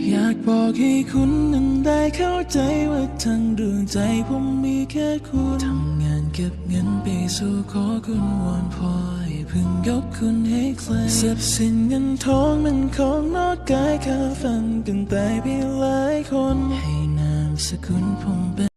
อยากบอกให้คุณนั้นได้เข้าใจว่าทั้งดวงใจผมมีแค่คุณทำงานเก็บเงินไปสู่ขอคุณวอนพออยพึ่งยกคุณให้ใครเสพสินเงินทองมันของนอกกายข้าฟังกันตายไปหลายคน ให้นามสกุลผมเป็น